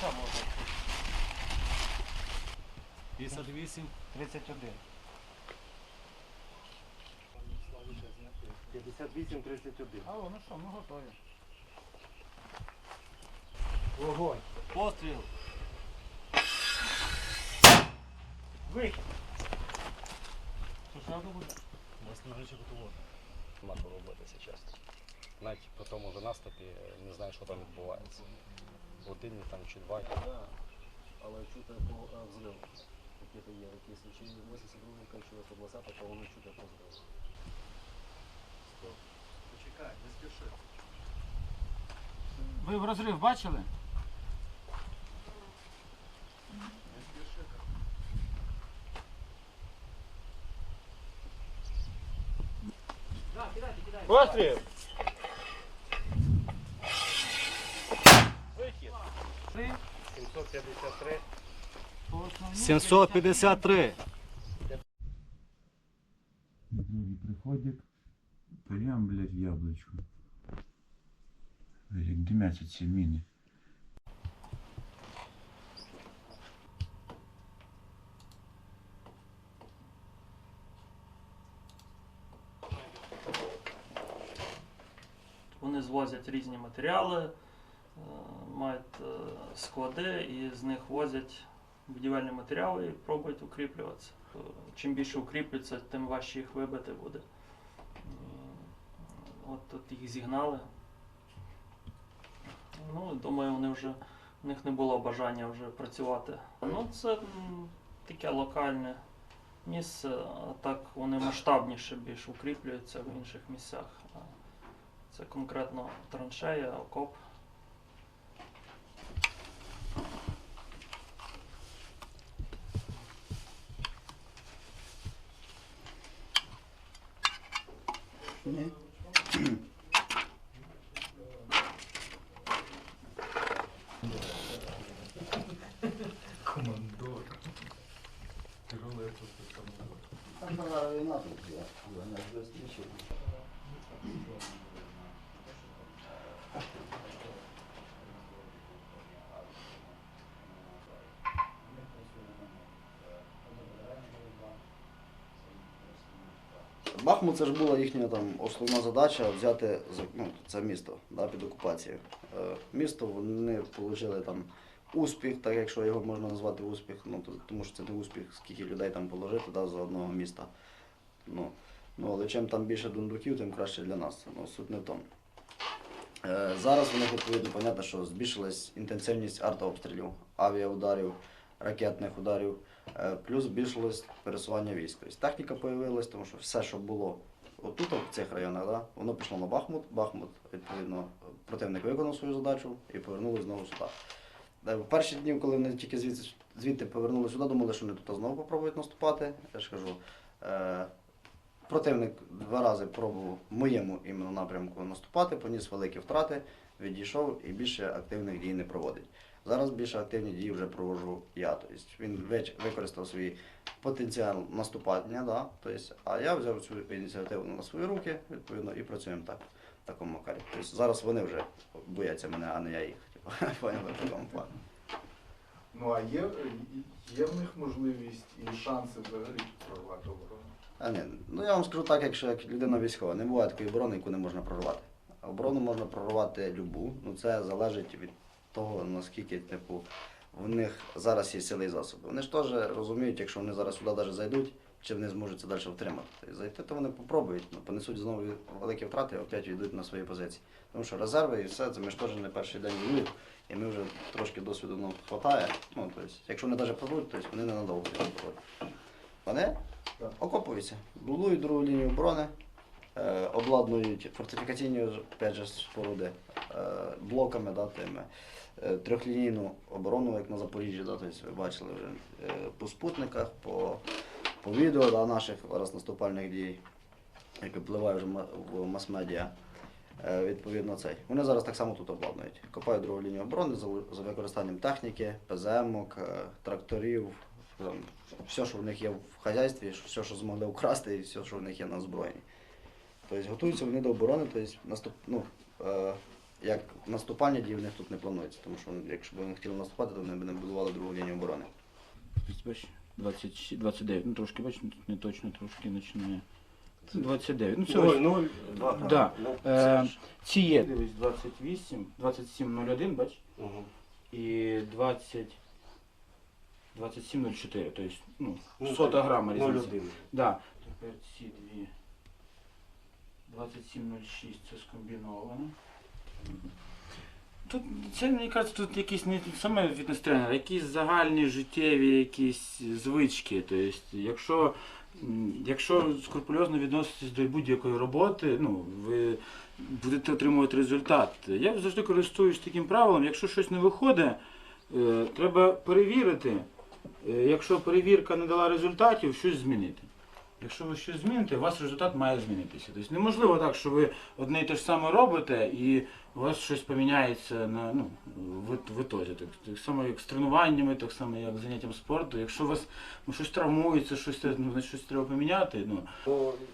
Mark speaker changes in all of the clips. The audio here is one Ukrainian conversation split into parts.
Speaker 1: що можна?
Speaker 2: 58.
Speaker 1: 31.
Speaker 2: 58, 31.
Speaker 1: А, ну що, ми готові.
Speaker 2: Вогонь. Постріл.
Speaker 1: Вихід. Що ж треба буде?
Speaker 2: У вас лежача готово.
Speaker 3: Нема що робити зараз. Навіть по тому вже наступі не знаю, що там відбувається. Годині там чи два.
Speaker 4: але чути по е, взриву. Які-то є якісь чи 82 чи 120, то вони чути по взриву.
Speaker 2: Почекай, не спіши.
Speaker 1: Ви в розрив бачили?
Speaker 2: Не спіши.
Speaker 1: Постріл!
Speaker 2: Вихід.
Speaker 1: Три.
Speaker 2: 753.
Speaker 1: по основній
Speaker 2: 753.
Speaker 5: Другий приходик, прям, блядь, яблочко. Як димяться ці міни.
Speaker 6: Вони звозять різні матеріали, е, мають е, склади і з них возять будівельні матеріали і пробують укріплюватися. Е, Чим більше укріплюється, тим важче їх вибити буде. От тут їх зігнали. Ну, думаю, вони вже в них не було бажання вже працювати. Ну, це таке локальне місце, а так вони масштабніше більш укріплюються в інших місцях. Це конкретно траншея, окоп.
Speaker 2: Командор. Рулету командор.
Speaker 7: Там была война тут, я, не встречу. Бахмут це ж була їхня там основна задача взяти ну, це місто да, під окупацією. Е, місто вони отримали там успіх, так якщо його можна назвати успіх, ну, то- тому що це не успіх, скільки людей там положити да, за одного міста. Ну, ну, але чим там більше дундуків, тим краще для нас. Ну, суть не в тому. Е, зараз них відповідно понятно, що збільшилась інтенсивність артобстрілів, авіаударів, ракетних ударів, плюс збільшилось пересування військ. Тобто техніка з'явилась, тому що все, що було отут, в цих районах, да, воно пішло на Бахмут. Бахмут, відповідно, противник виконав свою задачу і повернули знову сюди. Е, В перші дні, коли вони тільки звідси, звідти повернули сюди, думали, що вони тут знову попробують наступати. Я ж кажу, е, противник два рази пробував в моєму іменно напрямку наступати, поніс великі втрати, відійшов і більше активних дій не проводить. Зараз більше активні дії вже проводжу я. Тобто він використав свій потенціал наступання, да? тобто, а я взяв цю ініціативу на свої руки, відповідно, і працюємо так, в такому макарі. Тобто зараз вони вже бояться мене, а не я їх. Типу, поняли в такому плані.
Speaker 8: Ну а є, є в них можливість і шанси взагалі прорвати оборону?
Speaker 7: А ні, ну я вам скажу так, якщо як людина військова, не буває такої оборони, яку не можна прорвати. Оборону можна прорвати любу, ну це залежить від того, наскільки типу, в них зараз є сили і засоби. Вони ж теж розуміють, якщо вони зараз сюди навіть зайдуть, чи вони зможуть це далі втримати. Тобто зайти, то вони попробують, ну, понесуть знову великі втрати, і опять йдуть на свої позиції. Тому що резерви і все, це ми ж теж не перший день воюємо, і ми вже трошки досвіду нам вистачає. Ну, тобто, якщо вони навіть прорвуть, то вони ненадовго прорвуть. Вони окопуються, будують другу лінію оборони, е, обладнують фортифікаційні опять же, споруди блоками, да, тими, е, трьохлінійну оборону, як на Запоріжжі, да, тобто ви бачили вже е, по спутниках, по, по відео да, наших зараз наступальних дій, які впливає вже в мас-медіа. Е, Відповідно, цей. Вони зараз так само тут обладнують. Копають другу лінію оборони за, використанням техніки, ПЗМок, е, тракторів, все, що в них є в хазяйстві, все, що змогли украсти, і все, що в них є на озброєнні. Тобто готуються вони до оборони, тобто наступ, ну, е, як наступальні дії в них тут не планується, тому що якщо б вони хотіли наступати, то вони б не будували другу лінію оборони.
Speaker 1: Бач, 20, 29, ну трошки, бач, тут не точно, трошки починає. 29, ну це ось.
Speaker 3: 0,
Speaker 1: Да. Е, ці є, дивись, 28, 27.01, бач, і 20, 27.04, тобто, ну, сота грама різниця. Да. Тепер ці дві. 27.06 це скомбіновано. Тут це мені кажуть, тут якісь не саме фітнес-тренер, якісь загальні життєві якісь звички. Тобто, якщо, якщо скрупульозно відноситись до будь-якої роботи, ну, ви будете отримувати результат. Я завжди користуюсь таким правилом, якщо щось не виходить, е, треба перевірити. Е, Якщо перевірка не дала результатів, щось змінити. Якщо ви щось зміните, у вас результат має змінитися. Тобто неможливо так, що ви одне і те ж саме робите і у вас щось поміняється на ну, в, в ітозі. Так, так само як з тренуваннями, так само як з заняттям спорту. Якщо у вас ну, щось травмується, щось, ну, щось треба поміняти. Ну.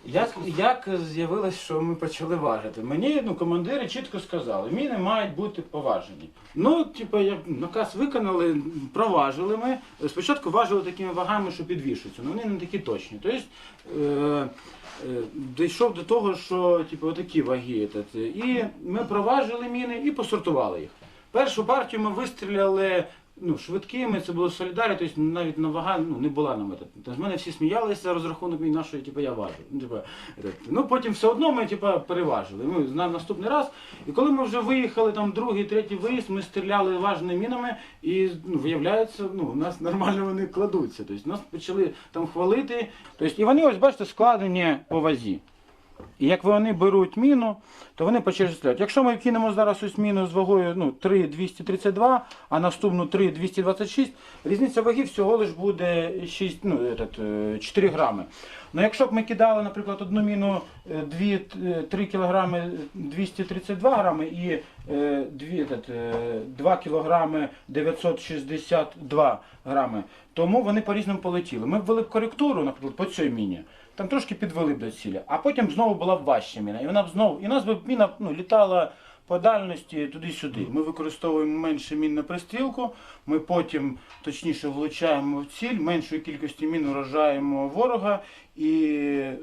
Speaker 1: Як, як з'явилось, що ми почали важити? Мені ну, командири чітко сказали, міни мають бути поважені. Ну, типу, я наказ виконали, проважили ми. Спочатку важили такими вагами, що підвішуються, але вони не такі точні. Тобто, е, е, дійшов до того, що типу, отакі ваги. І ми проважили міни і посортували їх. Першу партію ми вистріляли ну, швидкими, це було солідарі, тобто навіть на вага ну, не була нам. Тобто, з мене всі сміялися, розрахунок мій нашої, типу, я важу. Ну, типу, ну потім все одно ми типу, переважили. Ми на наступний раз. І коли ми вже виїхали, там другий, третій виїзд, ми стріляли важними мінами, і ну, виявляється, ну, у нас нормально вони кладуться. Тобто нас почали там хвалити. Тобто, і вони, ось бачите, складені по вазі. І як вони беруть міну, то вони стріляти. Якщо ми кинемо зараз ось міну з вагою ну, 3,232, а наступну 3,226, різниця ваги всього лиш буде 6, ну, этот, е, 4 грами. Ну якщо б ми кидали, наприклад, одну міну 2, 3 кг 232 грами і е, этот, е, 2 кг 962 грами, тому вони по-різному полетіли. Ми б ввели б коректуру, наприклад, по цій міні. Там трошки підвели б до цілі, а потім знову була важча міна. І вона б знову, і у нас би міна ну, літала по дальності туди-сюди. Ми використовуємо менше мін на пристрілку, ми потім точніше влучаємо в ціль, меншою кількістю мін уражаємо ворога, і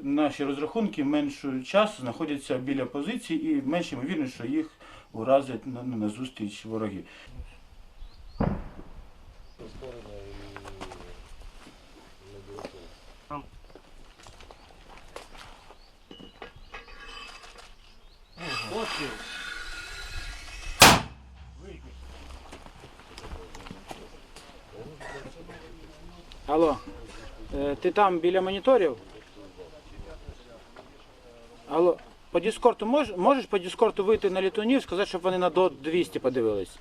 Speaker 1: наші розрахунки меншу часу знаходяться біля позиції, і менш ймовірно, що їх уразять на, ну, на зустріч ворогів. Алло, е, ти там біля моніторів? Алло, по Діскорту можеш, можеш по Діскорту вийти на літунів, сказати, щоб вони на ДОТ 200 подивились?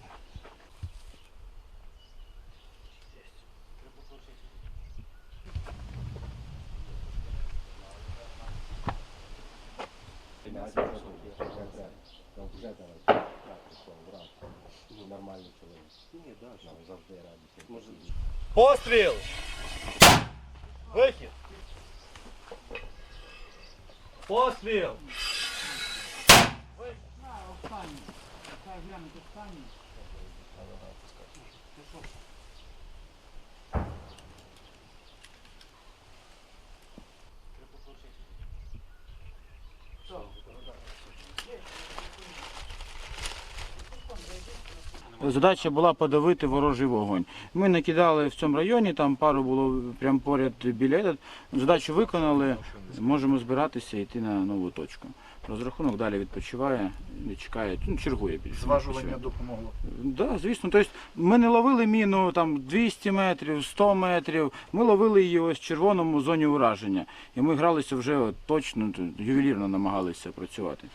Speaker 2: Постріл! Вихід! Постріл!
Speaker 1: Задача була подавити ворожий вогонь. Ми накидали в цьому районі, там пару було прямо поряд біля. Задачу виконали, можемо збиратися і йти на нову точку. Розрахунок далі відпочиває, не чекає, ну, чергує більше.
Speaker 8: Зважування допомогло.
Speaker 1: Да, звісно. Тобто ми не ловили міну там 200 метрів, 100 метрів. Ми ловили її ось в червоному зоні ураження. І ми гралися вже от, точно, ювелірно намагалися працювати.